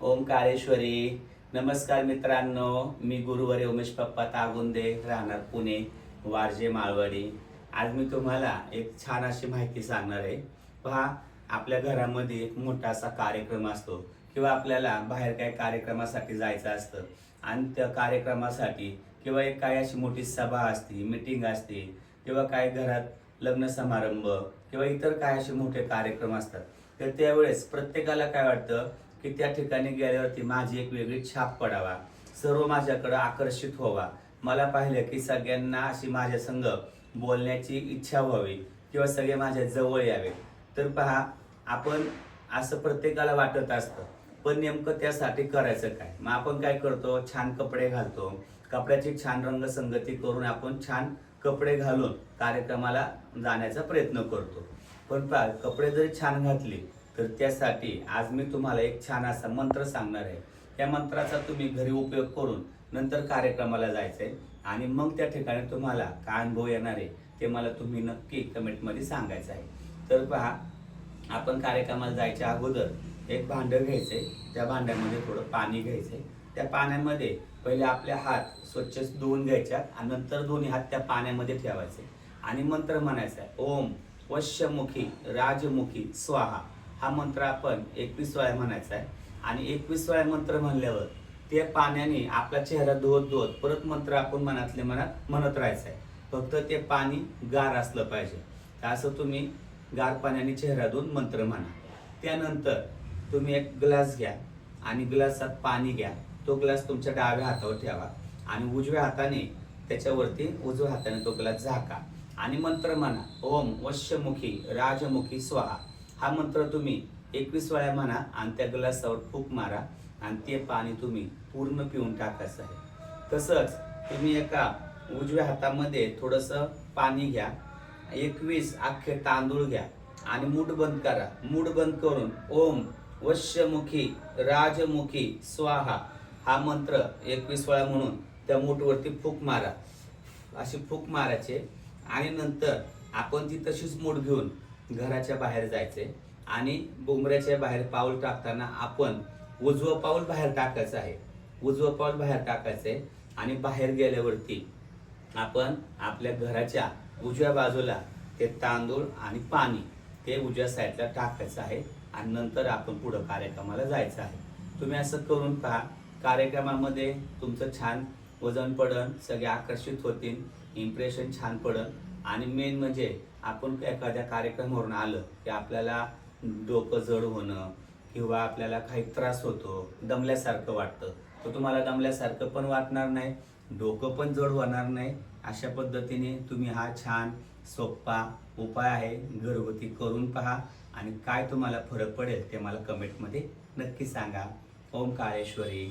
ओम काळेश्वरी. नमस्कार मित्रांनो मी गुरुवारी उमेश पप्पा तागुंदे राहणार पुणे वारजे माळवाडी. आज मी तुम्हाला एक छान अशी माहिती सांगणार आहे. पहा आपल्या घरामध्ये एक मोठा असा कार्यक्रम असतो किंवा आपल्याला बाहेर काही कार्यक्रमासाठी जायचं असतं. आणि त्या कार्यक्रमासाठी किंवा एक काही अशी मोठी सभा असते मिटिंग असते किंवा काय घरात लग्न समारंभ किंवा इतर काय असे मोठे कार्यक्रम असतात. तर त्यावेळेस प्रत्येकाला काय वाटतं की त्या ठिकाणी गेल्यावरती माझी एक वेगळी छाप पडावा. सर्व माझ्याकडं आकर्षित व्हावा. मला पाहिलं की सगळ्यांना अशी माझ्या संग बोलण्याची इच्छा व्हावी किंवा सगळे माझ्या जवळ यावे. तर पहा आपण असं प्रत्येकाला वाटत असतं पण नेमकं त्यासाठी करायचं काय? मग आपण काय करतो? छान कपडे घालतो. कपड्याची छान रंगसंगती करून आपण छान कपडे घालून कार्यक्रमाला जाण्याचा प्रयत्न करतो. पण पहा कपडे जरी छान घातले तर त्यासाठी आज मी तुम्हाला एक छान असा मंत्र सांगणार आहे. त्या मंत्राचा तुम्ही घरी उपयोग करून नंतर कार्यक्रमाला जायचंय आणि मग त्या ठिकाणी तुम्हाला काय अनुभव येणार आहे ते मला तुम्ही नक्की कमेंटमध्ये सांगायचं आहे. तर पहा आपण कार्यक्रमाला जायच्या अगोदर एक भांडं घ्यायचंय. त्या भांड्यामध्ये थोडं पाणी घ्यायचंय. त्या पाण्यामध्ये पहिले आपले हात स्वच्छ धुवून घ्यायच्या आणि नंतर दोन्ही हात त्या पाण्यामध्ये ठेवायचे. आणि मंत्र म्हणायचा आहे ओम वश्यमुखी राजमुखी स्वाहा. हा मंत्र आपण एकवीस वेळा म्हणायचा आहे. आणि एकवीस वेळा मंत्र म्हणल्यावर ते पाण्याने आपला चेहरा धुवत धुवत परत मंत्र आपण मनातले मनात म्हणत राहायचं आहे. फक्त ते पाणी गार असलं पाहिजे. तर असं तुम्ही गार पाण्याने चेहरा धुवून मंत्र म्हणा. त्यानंतर तुम्ही एक ग्लास घ्या आणि ग्लासात पाणी घ्या. तो ग्लास तुमच्या डाव्या हातावर ठेवा आणि उजव्या हाताने त्याच्यावरती उजव्या हाताने तो ग्लास झाका. आणि मंत्र म्हणा. ओम वश्यमुखी राजमुखी स्वाहा. हा मंत्र तुम्ही एकवीस वेळा म्हणा आणि त्या ग्लासावर फूक मारा आणि ते पाणी तुम्ही पूर्ण पिऊन टाकायचं आहे तसंच तुम्ही एका उजव्या हातामध्ये थोडंसं पाणी घ्या एकवीस अख्खे तांदूळ घ्या आणि मूठ बंद करा. मूठ बंद करून ओम वश्यमुखी राजमुखी स्वाहा हा मंत्र एकवीस वेळा म्हणून त्या मूठवरती फूक मारा. अशी फूक मारायचे आणि नंतर आपण ती तशीच मूठ घेऊन घराच्या बाहेर जायचे आणि बुमऱ्याच्या बाहेर पाऊल टाकताना आपण उजवं पाऊल बाहेर टाकायचं आहे. उजवं पाऊल बाहेर टाकायचंय आणि बाहेर गेल्यावरती आपण आपल्या घराच्या उजव्या बाजूला ते तांदूळ आणि पाणी ते उजव्या साईडला टाकायचं आहे आणि नंतर आपण पुढं कार्यक्रमाला जायचं आहे. तुम्ही असं करून पहा. कार्यक्रमामध्ये तुमचं छान वजन पडन सगळे आकर्षित होतील इम्प्रेशन छान पडन. आणि मेन म्हणजे आपण एखाद्या कार्यक्रमावरून आलं की आपल्याला डोकं जड होणं किंवा आपल्याला काही त्रास होतो दमल्यासारखं वाटतं. तर तुम्हाला दमल्यासारखं पण वाटणार नाही डोकं पण जड होणार नाही. अशा पद्धतीने तुम्ही हा छान सोपा उपाय आहे घरगुती करून पहा. आणि काय तुम्हाला फरक पडेल ते मला कमेंटमध्ये नक्की सांगा. ओम काळेश्वरी.